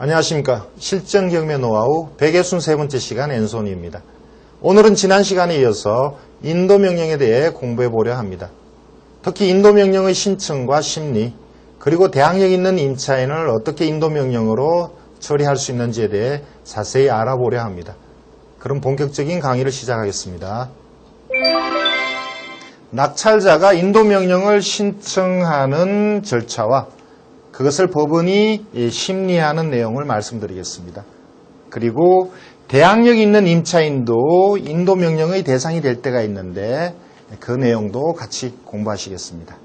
안녕하십니까. 실전 경매 노하우 163번째 시간 엔손입니다. 오늘은 지난 시간에 이어서 인도 명령에 대해 공부해 보려 합니다. 특히 인도 명령의 신청과 심리, 그리고 대항력 있는 임차인을 어떻게 인도 명령으로 처리할 수 있는지에 대해 자세히 알아보려 합니다. 그럼 본격적인 강의를 시작하겠습니다. 낙찰자가 인도 명령을 신청하는 절차와 그것을 법원이 심리하는 내용을 말씀드리겠습니다. 그리고 대항력 있는 임차인도 인도명령의 대상이 될 때가 있는데 그 내용도 같이 공부하시겠습니다.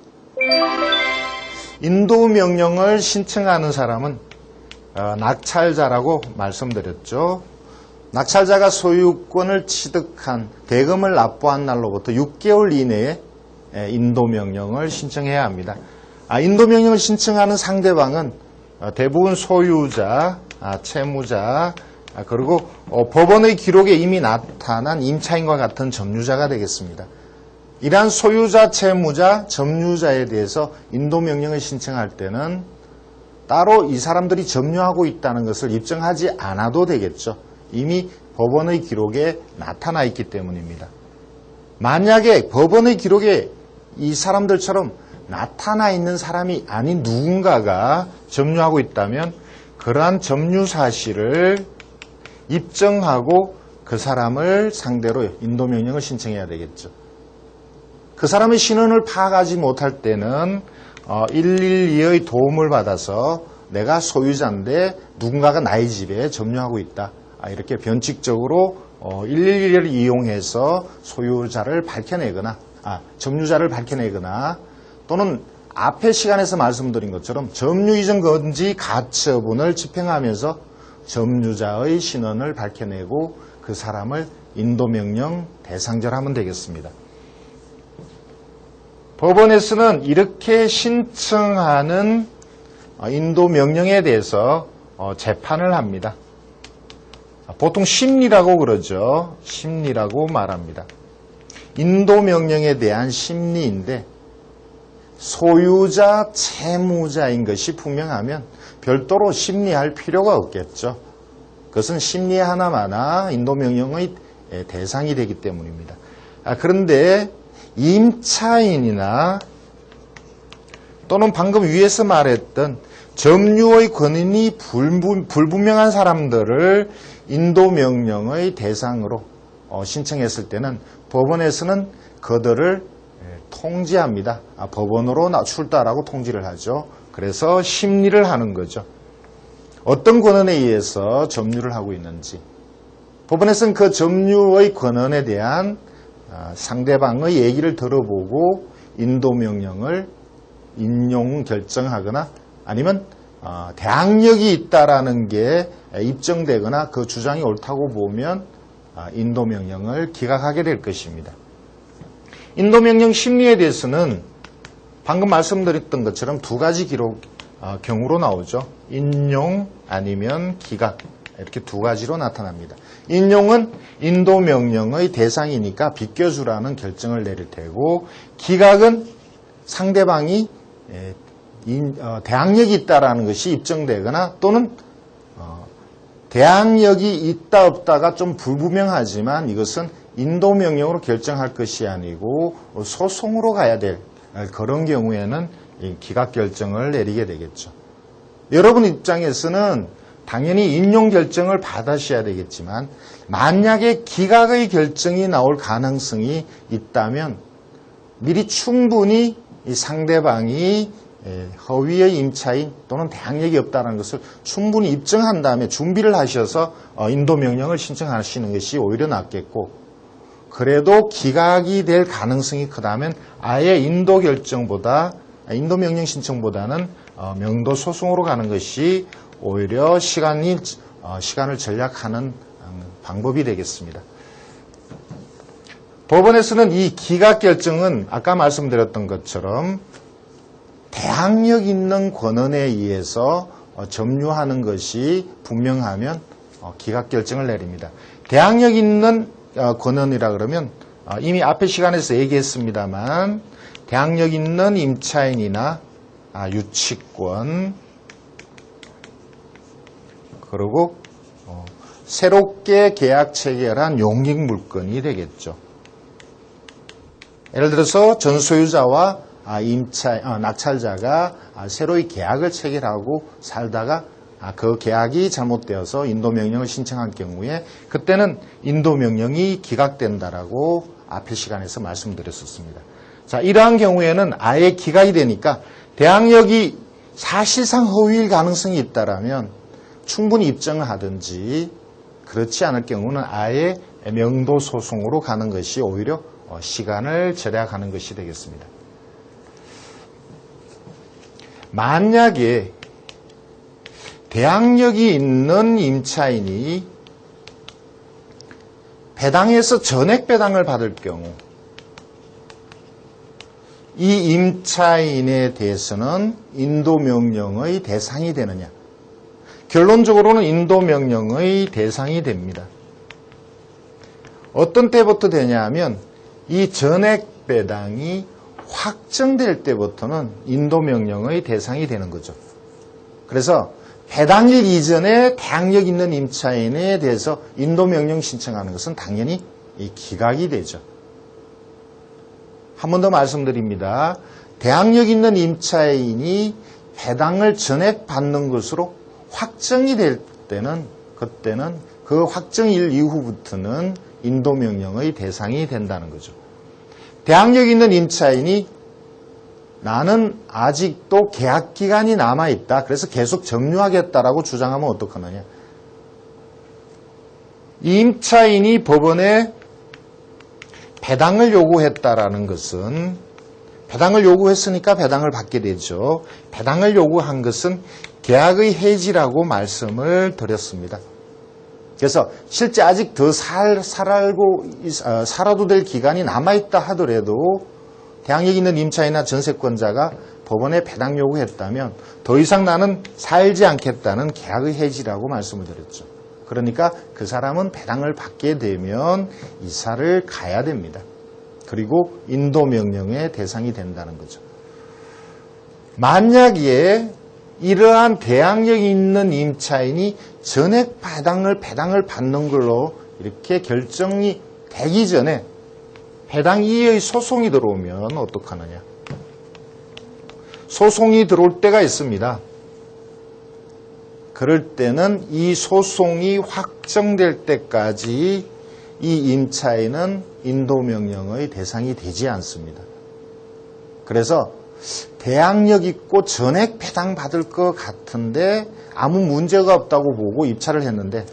인도명령을 신청하는 사람은 어, 낙찰자라고 말씀드렸죠. 낙찰자가 소유권을 취득한 대금을 납부한 날로부터 6개월 이내에 에, 인도명령을 신청해야 합니다. 아, 인도 명령을 신청하는 상대방은 어, 대부분 소유자, 아, 채무자, 아, 그리고 어, 법원의 기록에 이미 나타난 임차인과 같은 점유자가 되겠습니다. 이러한 소유자, 채무자, 점유자에 대해서 인도 명령을 신청할 때는 따로 이 사람들이 점유하고 있다는 것을 입증하지 않아도 되겠죠. 이미 법원의 기록에 나타나 있기 때문입니다. 만약에 법원의 기록에 이 사람들처럼 나타나 있는 사람이 아닌 누군가가 점유하고 있다면 그러한 점유 사실을 입증하고 그 사람을 상대로 인도명령을 신청해야 되겠죠. 그 사람의 신원을 파악하지 못할 때는 112의 도움을 받아서 내가 소유자인데 누군가가 나의 집에 점유하고 있다. 아, 이렇게 변칙적으로 112를 이용해서 소유자를 밝혀내거나 아, 점유자를 밝혀내거나 또는 앞에 시간에서 말씀드린 것처럼 점유 이전 건지 가처분을 집행하면서 점유자의 신원을 밝혀내고 그 사람을 인도명령 대상절하면 되겠습니다. 법원에서는 이렇게 신청하는 인도명령에 대해서 재판을 합니다. 보통 심리라고 그러죠. 심리라고 말합니다. 인도명령에 대한 심리인데 소유자, 채무자인 것이 분명하면 별도로 심리할 필요가 없겠죠. 그것은 심리 하나마나 인도명령의 대상이 되기 때문입니다. 아, 그런데 임차인이나 또는 방금 위에서 말했던 점유의 권인이 불분명한 사람들을 인도명령의 대상으로 어, 신청했을 때는 법원에서는 그들을 통지합니다. 아, 법원으로 출두하라고 통지를 하죠. 그래서 심리를 하는 거죠. 어떤 권한에 의해서 점유를 하고 있는지 법원에서는 그 점유의 권한에 대한 상대방의 얘기를 들어보고 인도명령을 인용 결정하거나 아니면 대항력이 있다라는 게 입증되거나 그 주장이 옳다고 보면 인도명령을 기각하게 될 것입니다. 인도명령 심리에 대해서는 방금 말씀드렸던 것처럼 두 가지 기록 경우로 나오죠. 인용 아니면 기각 이렇게 두 가지로 나타납니다. 인용은 인도 명령의 대상이니까 비껴주라는 결정을 내릴 테고 기각은 상대방이 어, 대항력이 있다라는 것이 입증되거나 또는 어, 대항력이 있다 없다가 좀 불분명하지만 이것은 인도 명령으로 결정할 것이 아니고 소송으로 가야 될 그런 경우에는 기각 결정을 내리게 되겠죠. 여러분 입장에서는 당연히 인용 결정을 받으셔야 되겠지만 만약에 기각의 결정이 나올 가능성이 있다면 미리 충분히 상대방이 허위의 임차인 또는 대항력이 없다는 것을 충분히 입증한 다음에 준비를 하셔서 어, 인도 명령을 신청하시는 것이 오히려 낫겠고 그래도 기각이 될 가능성이 크다면 아예 인도 결정보다 인도 명령 신청보다는 어, 명도 소송으로 가는 것이 오히려 시간이 어, 시간을 전략하는 방법이 되겠습니다. 법원에서는 이 기각 결정은 아까 말씀드렸던 것처럼 대항력 있는 권한에 의해서 어, 점유하는 것이 분명하면 어, 기각 결정을 내립니다. 대항력 있는 권한이라 그러면 이미 앞에 시간에서 얘기했습니다만 대항력 있는 임차인이나 아, 유치권 그리고 어, 새롭게 계약 체결한 용익 물건이 되겠죠. 예를 들어서 전소유자와 아, 임차 어, 낙찰자가 아, 새로이 계약을 체결하고 살다가 아, 그 계약이 잘못되어서 인도명령을 신청한 경우에 그때는 인도명령이 기각된다라고 앞의 시간에서 말씀드렸었습니다. 자, 이러한 경우에는 아예 기각이 되니까 대항력이 사실상 허위일 가능성이 있다라면 충분히 입증을 하든지 그렇지 않을 경우는 아예 명도 소송으로 가는 것이 오히려 어, 시간을 절약하는 것이 되겠습니다. 만약에 대항력이 있는 임차인이 배당에서 전액 배당을 받을 경우 이 임차인에 대해서는 인도명령의 대상이 되느냐? 결론적으로는 인도명령의 대상이 됩니다. 어떤 때부터 되냐 하면 이 전액 배당이 확정될 때부터는 인도명령의 대상이 되는 거죠. 그래서 배당일 이전에 대항력 있는 임차인에 대해서 인도명령 신청하는 것은 당연히 이 기각이 되죠. 한 번 더 말씀드립니다. 대항력 있는 임차인이 배당을 전액 받는 것으로 확정이 될 때는 그때는 그 확정일 이후부터는 인도명령의 대상이 된다는 거죠. 대항력 있는 임차인이 나는 아직도 계약 기간이 남아 있다. 그래서 계속 점유하겠다라고 주장하면 어떡하느냐? 이 임차인이 법원에 배당을 요구했다라는 것은 배당을 요구했으니까 배당을 받게 되죠. 배당을 요구한 것은 계약의 해지라고 말씀을 드렸습니다. 그래서 실제 아직 더 살, 살고, 어, 살아도 될 기간이 남아있다 하더라도 대항력 있는 임차인이나 전세권자가 법원에 배당 요구했다면 더 이상 나는 살지 않겠다는 계약의 해지라고 말씀을 드렸죠. 그러니까 그 사람은 배당을 받게 되면 이사를 가야 됩니다. 그리고 인도 명령의 대상이 된다는 거죠. 만약에 이러한 대항력이 있는 임차인이 전액 배당을 배당을 받는 걸로 이렇게 결정이 되기 전에 해당 이의 소송이 들어오면 어떡하느냐. 소송이 들어올 때가 있습니다. 그럴 때는 이 소송이 확정될 때까지 이 임차인은 인도명령의 대상이 되지 않습니다. 그래서 대항력 있고 전액 배당 받을 것 같은데 아무 문제가 없다고 보고 입찰을 했는데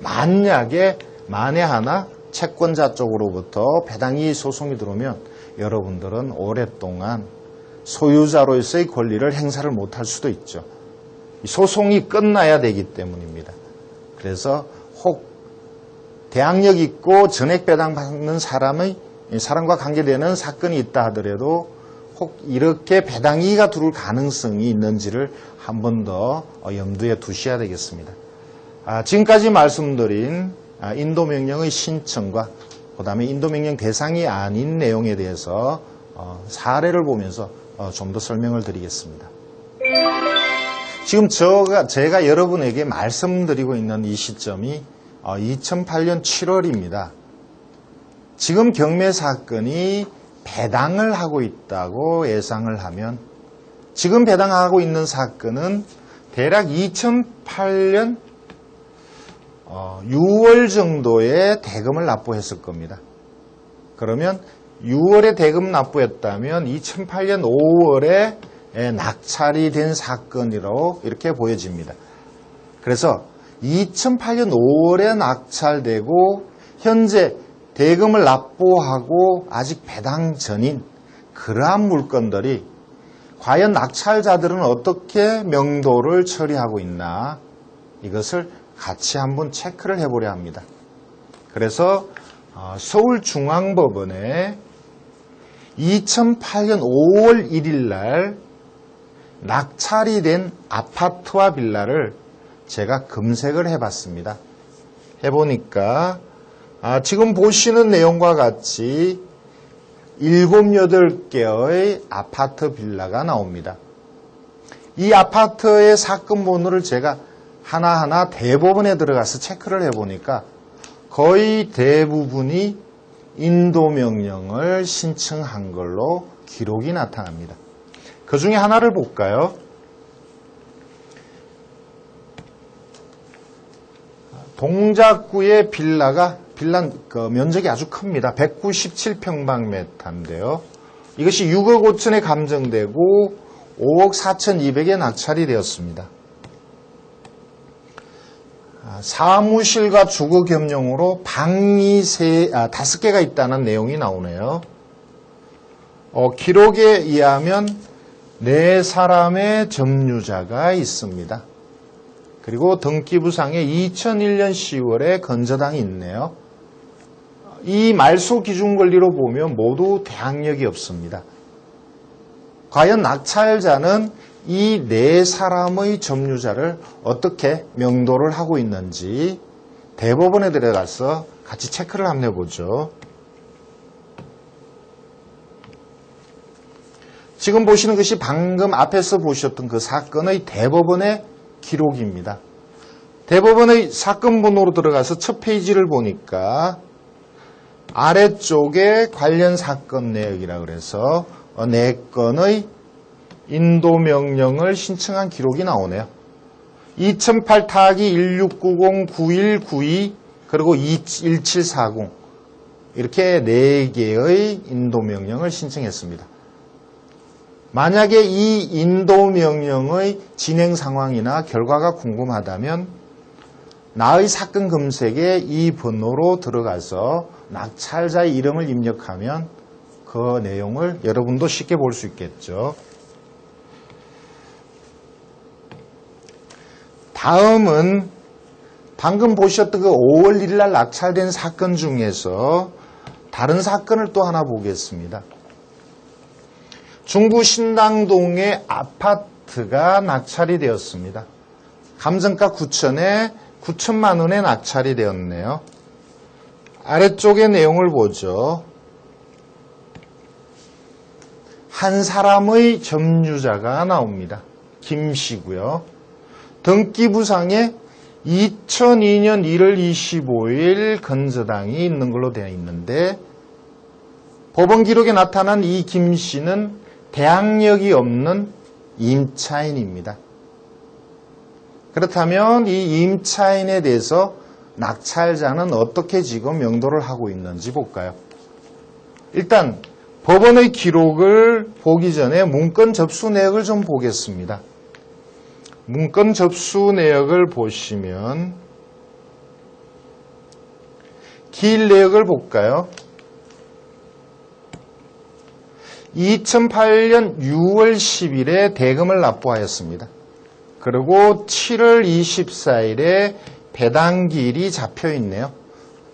만약에 만에 하나 채권자 쪽으로부터 배당이 소송이 들어오면 여러분들은 오랫동안 소유자로서의 권리를 행사를 못할 수도 있죠. 소송이 끝나야 되기 때문입니다. 그래서 혹 대항력 있고 전액 배당 받는 사람의 사람과 관계되는 사건이 있다 하더라도 혹 이렇게 배당이가 들어올 가능성이 있는지를 한 번 더 염두에 두셔야 되겠습니다. 아, 지금까지 말씀드린 아, 인도 명령의 신청과 그 다음에 인도 명령 대상이 아닌 내용에 대해서 어, 사례를 보면서 어, 좀더 설명을 드리겠습니다. 지금 저가, 제가 여러분에게 말씀드리고 있는 이 시점이 2008년 7월입니다. 지금 경매 사건이 배당을 하고 있다고 예상을 하면 지금 배당하고 있는 사건은 대략 2008년 6월 어, 정도에 대금을 납부했을 겁니다. 그러면 6월에 대금 납부했다면 2008년 5월에 낙찰이 된 사건이라고 이렇게 보여집니다. 그래서 2008년 5월에 낙찰되고 현재 대금을 납부하고 아직 배당 전인 그러한 물건들이 과연 낙찰자들은 어떻게 명도를 처리하고 있나 이것을 같이 한번 체크를 해보려 합니다. 그래서 어, 서울중앙법원에 2008년 5월 1일 날 낙찰이 된 아파트와 빌라를 제가 검색을 해봤습니다. 해보니까 아, 지금 보시는 내용과 같이 7, 8개의 아파트 빌라가 나옵니다. 이 아파트의 사건 번호를 제가 하나하나 대법원에 들어가서 체크를 해보니까 거의 대부분이 인도 명령을 신청한 걸로 기록이 나타납니다. 그 중에 하나를 볼까요? 동작구의 빌라가 빌라 그 면적이 아주 큽니다. 197평방미터인데요. 이것이 6억 5천에 감정되고 5억 4천2백에 낙찰이 되었습니다. 아, 사무실과 주거 겸용으로 방이 세, 아, 다섯 개가 있다는 내용이 나오네요. 어, 기록에 의하면 네 사람의 점유자가 있습니다. 그리고 등기부상에 2001년 10월에 건저당이 있네요. 이 말소 기준 권리로 보면 모두 대항력이 없습니다. 과연 낙찰자는 이 네 사람의 점유자를 어떻게 명도를 하고 있는지 대법원에 들어가서 같이 체크를 한번 해보죠. 지금 보시는 것이 방금 앞에서 보셨던 그 사건의 대법원의 기록입니다. 대법원의 사건 번호로 들어가서 첫 페이지를 보니까 아래쪽에 관련 사건 내역이라 그래서 네 건의 인도 명령을 신청한 기록이 나오네요. 2008 타기 1690-9192 그리고 1740 이렇게 4개의 인도 명령을 신청했습니다. 만약에 이 인도 명령의 진행 상황이나 결과가 궁금하다면 나의 사건 검색에 이 번호로 들어가서 낙찰자의 이름을 입력하면 그 내용을 여러분도 쉽게 볼 수 있겠죠. 다음은 방금 보셨던 그 5월 1일 날 낙찰된 사건 중에서 다른 사건을 또 하나 보겠습니다. 중구 신당동의 아파트가 낙찰이 되었습니다. 감정가 9천에 9천만 원에 낙찰이 되었네요. 아래쪽의 내용을 보죠. 한 사람의 점유자가 나옵니다. 김 씨고요. 등기부상에 2002년 1월 25일 건저당이 있는 걸로 되어 있는데 법원 기록에 나타난 이 김 씨는 대항력이 없는 임차인입니다. 그렇다면 이 임차인에 대해서 낙찰자는 어떻게 지금 명도를 하고 있는지 볼까요? 일단 법원의 기록을 보기 전에 문건 접수 내역을 좀 보겠습니다. 문건 접수 내역을 보시면 길 내역을 볼까요? 2008년 6월 10일에 대금을 납부하였습니다. 그리고 7월 24일에 배당길이 잡혀 있네요.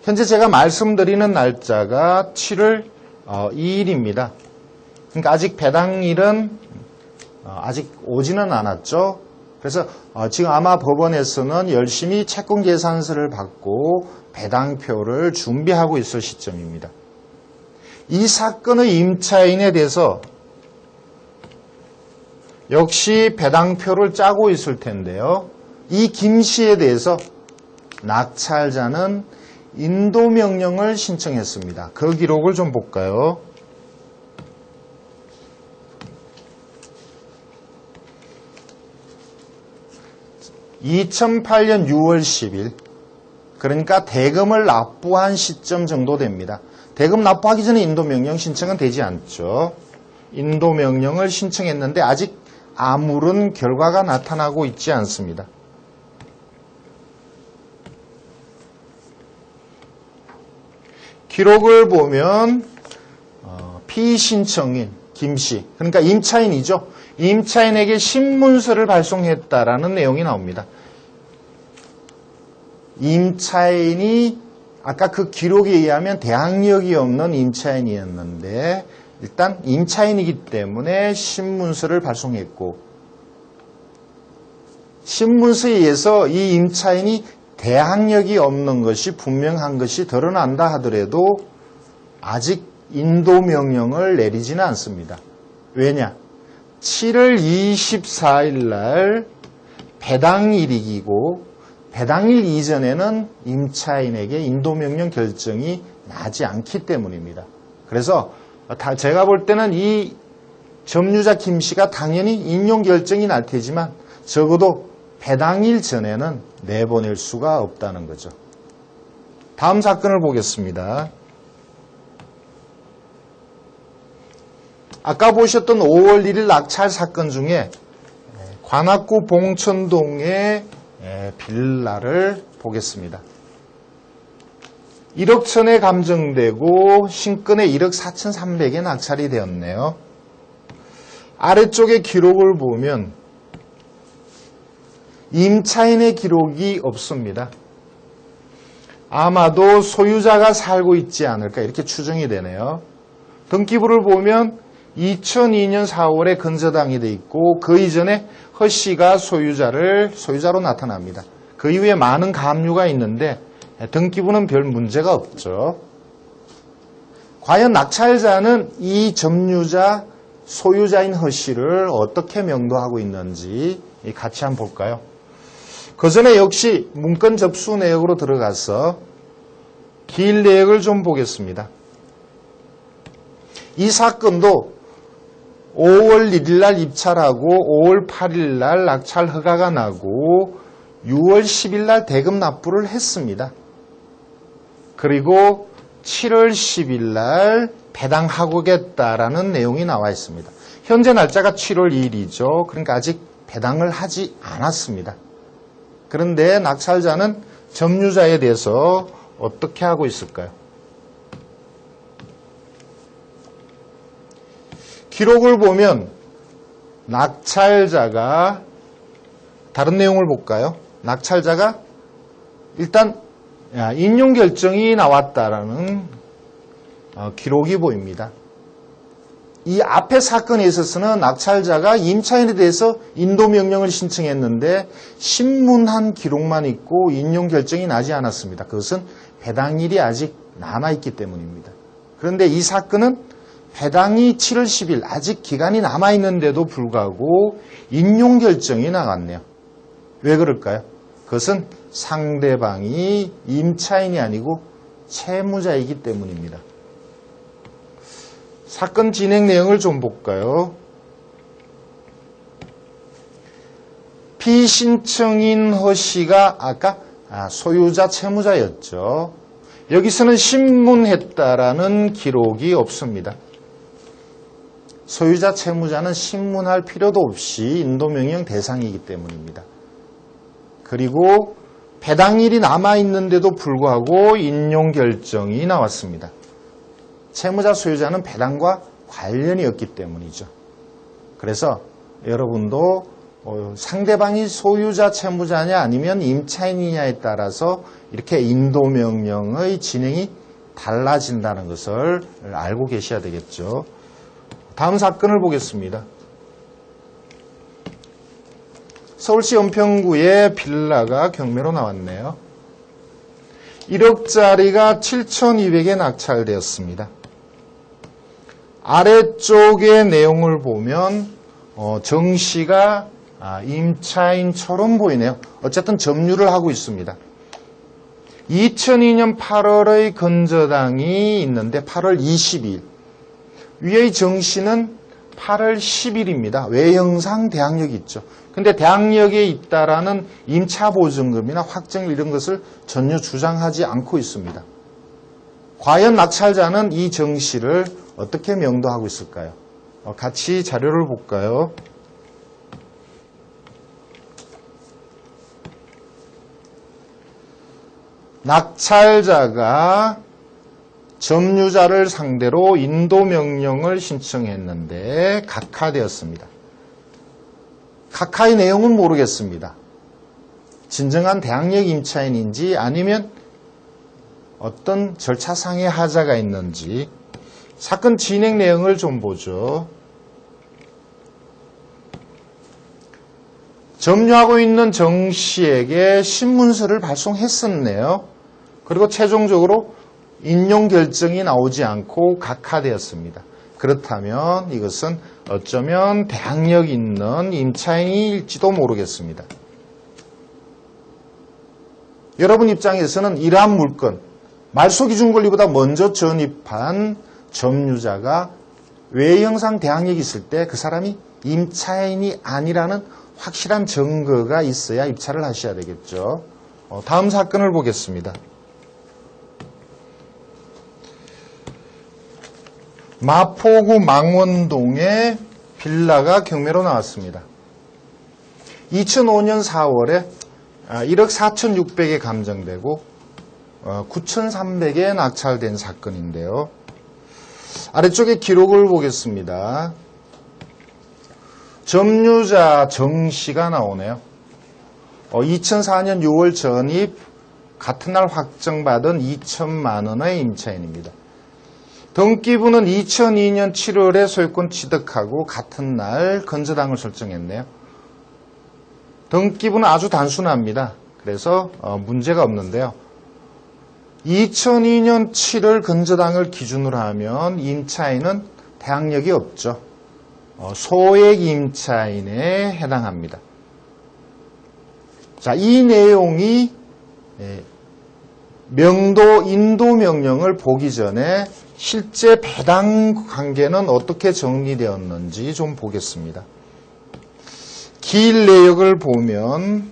현재 제가 말씀드리는 날짜가 7월 2일입니다. 그러니까 아직 배당일은 어, 아직 오지는 않았죠. 그래서 어, 지금 아마 법원에서는 열심히 채권 계산서를 받고 배당표를 준비하고 있을 시점입니다. 이 사건의 임차인에 대해서 역시 배당표를 짜고 있을 텐데요. 이 김 씨에 대해서 낙찰자는 인도 명령을 신청했습니다. 그 기록을 좀 볼까요? (2008년 6월 10일) 그러니까 대금을 납부한 시점 정도 됩니다. 대금 납부하기 전에 인도 명령 신청은 되지 않죠. 인도 명령을 신청했는데 아직 아무런 결과가 나타나고 있지 않습니다. 기록을 보면 어, 피신청인 김씨 그러니까 임차인이죠. 임차인에게 신문서를 발송했다라는 내용이 나옵니다. 임차인이 아까 그 기록에 의하면 대항력이 없는 임차인이었는데 일단 임차인이기 때문에 신문서를 발송했고 신문서에 의해서 이 임차인이 대항력이 없는 것이 분명한 것이 드러난다 하더라도 아직 인도 명령을 내리지는 않습니다. 왜냐? 7월 24일 날 배당일이고 배당일 이전에는 임차인에게 인도명령 결정이 나지 않기 때문입니다. 그래서 다 제가 볼 때는 이 점유자 김 씨가 당연히 인용 결정이 날 테지만 적어도 배당일 전에는 내보낼 수가 없다는 거죠. 다음 사건을 보겠습니다. 아까 보셨던 5월 1일 낙찰 사건 중에 관악구 봉천동의 빌라를 보겠습니다. 1억 천에 감정되고 신건에 1억 4천3백에 낙찰이 되었네요. 아래쪽에 기록을 보면 임차인의 기록이 없습니다. 아마도 소유자가 살고 있지 않을까 이렇게 추정이 되네요. 등기부를 보면 2002년 4월에 건저당이 돼 있고 그 이전에 허 씨가 소유자를 소유자로 나타납니다. 그 이후에 많은 가압류가 있는데 등기부는 별 문제가 없죠. 과연 낙찰자는 이 점유자 소유자인 허 씨를 어떻게 명도하고 있는지 같이 한번 볼까요? 그 전에 역시 문건 접수 내역으로 들어가서 길 내역을 좀 보겠습니다. 이 사건도 5월 1일 날 입찰하고 5월 8일 날 낙찰 허가가 나고 6월 10일 날 대금 납부를 했습니다. 그리고 7월 10일 날 배당하고겠다라는 내용이 나와 있습니다. 현재 날짜가 7월 2일이죠. 그러니까 아직 배당을 하지 않았습니다. 그런데 낙찰자는 점유자에 대해서 어떻게 하고 있을까요? 기록을 보면 낙찰자가 다른 내용을 볼까요? 낙찰자가 일단 인용 결정이 나왔다라는 어, 기록이 보입니다. 이 앞의 사건에 있어서는 낙찰자가 임차인에 대해서 인도 명령을 신청했는데 신문한 기록만 있고 인용 결정이 나지 않았습니다. 그것은 배당일이 아직 남아 있기 때문입니다. 그런데 이 사건은 배당이 7월 10일 아직 기간이 남아 있는데도 불구하고 인용 결정이 나갔네요. 왜 그럴까요? 그것은 상대방이 임차인이 아니고 채무자이기 때문입니다. 사건 진행 내용을 좀 볼까요? 피신청인 허 씨가 아까 아, 소유자 채무자였죠. 여기서는 신문했다라는 기록이 없습니다. 소유자 채무자는 신문할 필요도 없이 인도명령 대상이기 때문입니다. 그리고 배당일이 남아있는데도 불구하고 인용 결정이 나왔습니다. 채무자 소유자는 배당과 관련이 없기 때문이죠. 그래서 여러분도 어, 상대방이 소유자 채무자냐 아니면 임차인이냐에 따라서 이렇게 인도명령의 진행이 달라진다는 것을 알고 계셔야 되겠죠. 다음 사건을 보겠습니다. 서울시 연평구의 빌라가 경매로 나왔네요. 1억짜리가 7,200에 낙찰되었습니다. 아래쪽의 내용을 보면 어, 정 씨가 아, 임차인처럼 보이네요. 어쨌든 점유를 하고 있습니다. 2002년 8월의 건저당이 있는데 8월 22일 위의 정 씨는 8월 10일입니다. 외형상 대항력이 있죠. 근데 대항력에 있다라는 임차 보증금이나 확정 이런 것을 전혀 주장하지 않고 있습니다. 과연 낙찰자는 이정 씨를 어떻게 명도하고 있을까요? 어, 같이 자료를 볼까요? 낙찰자가 점유자를 상대로 인도 명령을 신청했는데 각하되었습니다. 각하의 내용은 모르겠습니다. 진정한 대항력 임차인인지 아니면 어떤 절차상의 하자가 있는지 사건 진행 내용을 좀 보죠. 점유하고 있는 정 씨에게 신문서를 발송했었네요. 그리고 최종적으로 인용 결정이 나오지 않고 각하되었습니다. 그렇다면 이것은 어쩌면 대항력 있는 임차인일지도 모르겠습니다. 여러분 입장에서는 이러한 물건, 말소 기준 권리보다 먼저 전입한 점유자가 외형상 대항력이 있을 때 그 사람이 임차인이 아니라는 확실한 증거가 있어야 입찰을 하셔야 되겠죠. 어, 다음 사건을 보겠습니다. 마포구 망원동에 빌라가 경매로 나왔습니다. 2005년 4월에 1억 4,600에 감정되고 9,300에 낙찰된 사건인데요. 아래쪽에 기록을 보겠습니다. 점유자 정씨가 나오네요. 2004년 6월 전입 같은 날 확정받은 2천만 원의 임차인입니다. 등기부는 2002년 7월에 소유권 취득하고 같은 날 건저당을 설정했네요. 등기부는 아주 단순합니다. 그래서 어, 문제가 없는데요. 2002년 7월 건저당을 기준으로 하면 임차인은 대항력이 없죠. 어, 소액 임차인에 해당합니다. 자, 이 내용이 예, 명도 인도 명령을 보기 전에 실제 배당 관계는 어떻게 정리되었는지 좀 보겠습니다. 기일 내역을 보면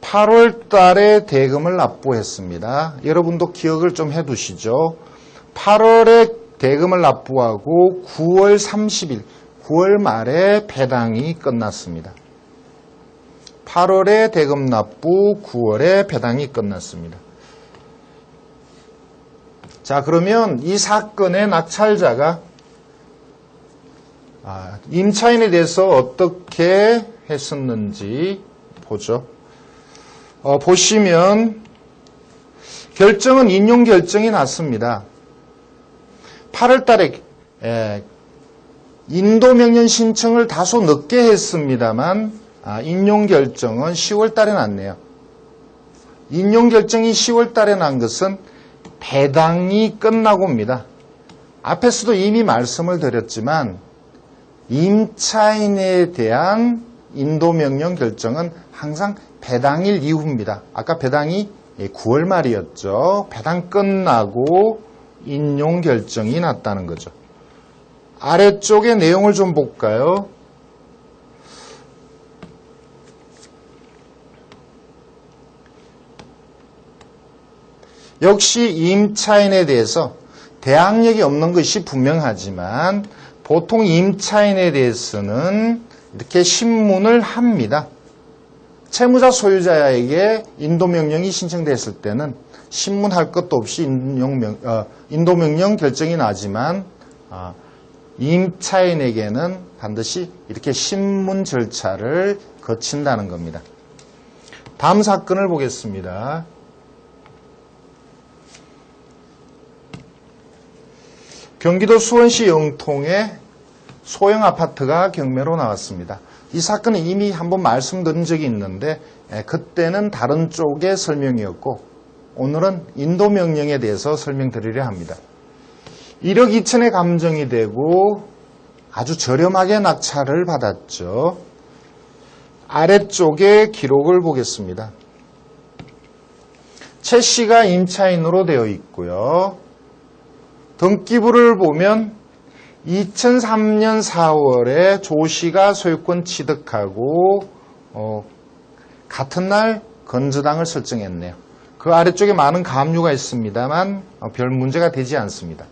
8월 달에 대금을 납부했습니다. 여러분도 기억을 좀 해두시죠. 8월에 대금을 납부하고 9월 30일, 9월 말에 배당이 끝났습니다. 8월에 대금 납부, 9월에 배당이 끝났습니다. 자, 그러면 이 사건의 낙찰자가 아, 임차인에 대해서 어떻게 했었는지 보죠. 어, 보시면 결정은 인용 결정이 났습니다. 8월 달에 인도 명령 신청을 다소 늦게 했습니다만 아, 인용 결정은 10월 달에 났네요. 인용 결정이 10월 달에 난 것은 배당이 끝나고입니다. 앞에서도 이미 말씀을 드렸지만 임차인에 대한 인도 명령 결정은 항상 배당일 이후입니다. 아까 배당이 9월 말이었죠. 배당 끝나고 인용 결정이 났다는 거죠. 아래쪽의 내용을 좀 볼까요? 역시 임차인에 대해서 대항력이 없는 것이 분명하지만 보통 임차인에 대해서는 이렇게 신문을 합니다. 채무자 소유자에게 인도명령이 신청됐을 때는 신문할 것도 없이 인용명, 어, 인도명령 결정이 나지만 어, 임차인에게는 반드시 이렇게 신문 절차를 거친다는 겁니다. 다음 사건을 보겠습니다. 경기도 수원시 영통에 소형 아파트가 경매로 나왔습니다. 이 사건은 이미 한번 말씀드린 적이 있는데 그때는 다른 쪽의 설명이었고 오늘은 인도 명령에 대해서 설명드리려 합니다. 1억 2천에 감정이 되고 아주 저렴하게 낙찰을 받았죠. 아래쪽에 기록을 보겠습니다. 최 씨가 임차인으로 되어 있고요. 등기부를 보면 2003년 4월에 조 씨가 소유권 취득하고 어, 같은 날 건저당을 설정했네요. 그 아래쪽에 많은 가압류가 있습니다만 어, 별 문제가 되지 않습니다.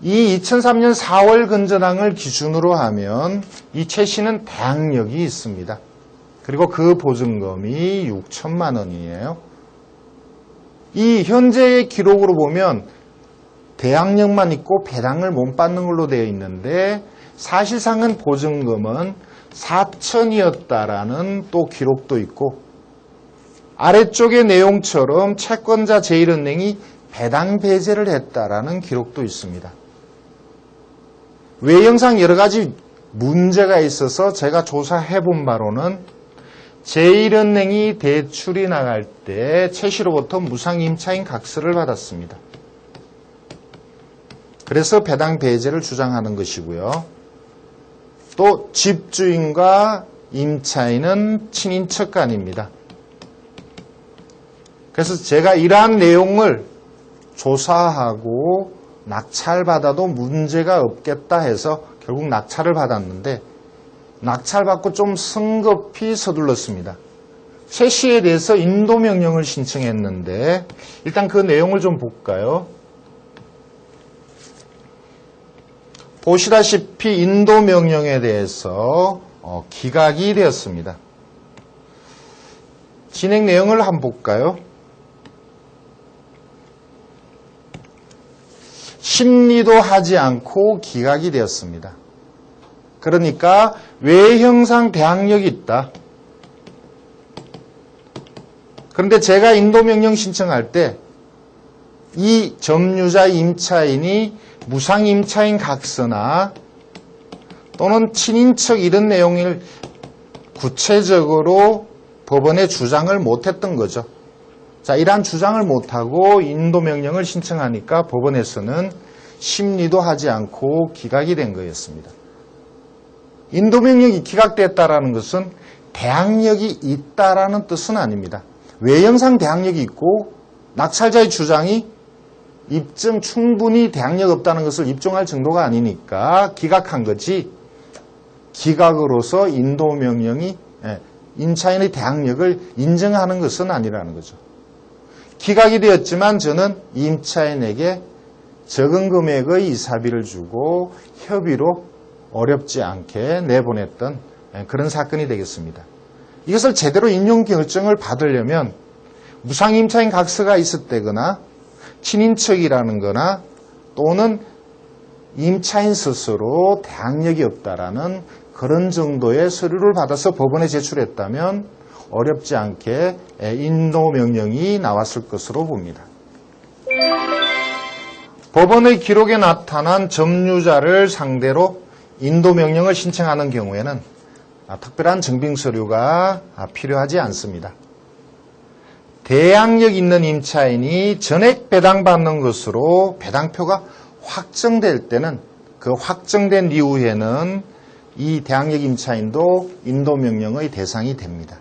이 2003년 4월 건저당을 기준으로 하면 이 최 씨는 대항력이 있습니다. 그리고 그 보증금이 6천만 원이에요. 이 현재의 기록으로 보면 대항력만 있고 배당을 못 받는 걸로 되어 있는데 사실상은 보증금은 4천이었다라는 또 기록도 있고 아래쪽의 내용처럼 채권자 제1은행이 배당 배제를 했다라는 기록도 있습니다. 외형상 여러 가지 문제가 있어서 제가 조사해 본 바로는 제1은행이 대출이 나갈 때 최씨로부터 무상임차인 각서를 받았습니다. 그래서 배당 배제를 주장하는 것이고요. 또 집주인과 임차인은 친인척 간입니다. 그래서 제가 이러한 내용을 조사하고 낙찰받아도 문제가 없겠다 해서 결국 낙찰을 받았는데 낙찰받고 좀 성급히 서둘렀습니다. 최 씨에 대해서 인도명령을 신청했는데 일단 그 내용을 좀 볼까요? 보시다시피 인도 명령에 대해서 어, 기각이 되었습니다. 진행 내용을 한번 볼까요? 심리도 하지 않고 기각이 되었습니다. 그러니까 외형상 대항력이 있다. 그런데 제가 인도명령 신청할 때 이 점유자 임차인이 무상 임차인 각서나 또는 친인척 이런 내용을 구체적으로 법원에 주장을 못했던 거죠. 자, 이러한 주장을 못하고 인도명령을 신청하니까 법원에서는 심리도 하지 않고 기각이 된 거였습니다. 인도명령이 기각됐다라는 것은 대항력이 있다라는 뜻은 아닙니다. 외형상 대항력이 있고 낙찰자의 주장이 입증 충분히 대항력 없다는 것을 입증할 정도가 아니니까 기각한 거지 기각으로서 인도 명령이 예, 임차인의 대항력을 인정하는 것은 아니라는 거죠. 기각이 되었지만 저는 임차인에게 적은 금액의 이사비를 주고 협의로 어렵지 않게 내보냈던 예, 그런 사건이 되겠습니다. 이것을 제대로 인용 결정을 받으려면 무상임차인 각서가 있었다거나 친인척이라는 거나 또는 임차인 스스로 대항력이 없다라는 그런 정도의 서류를 받아서 법원에 제출했다면 어렵지 않게 인도 명령이 나왔을 것으로 봅니다. 법원의 기록에 나타난 점유자를 상대로 인도 명령을 신청하는 경우에는 특별한 증빙 서류가 필요하지 않습니다. 대항력 있는 임차인이 전액 배당받는 것으로 배당표가 확정될 때는 그 확정된 이후에는 이 대항력 임차인도 인도명령의 대상이 됩니다.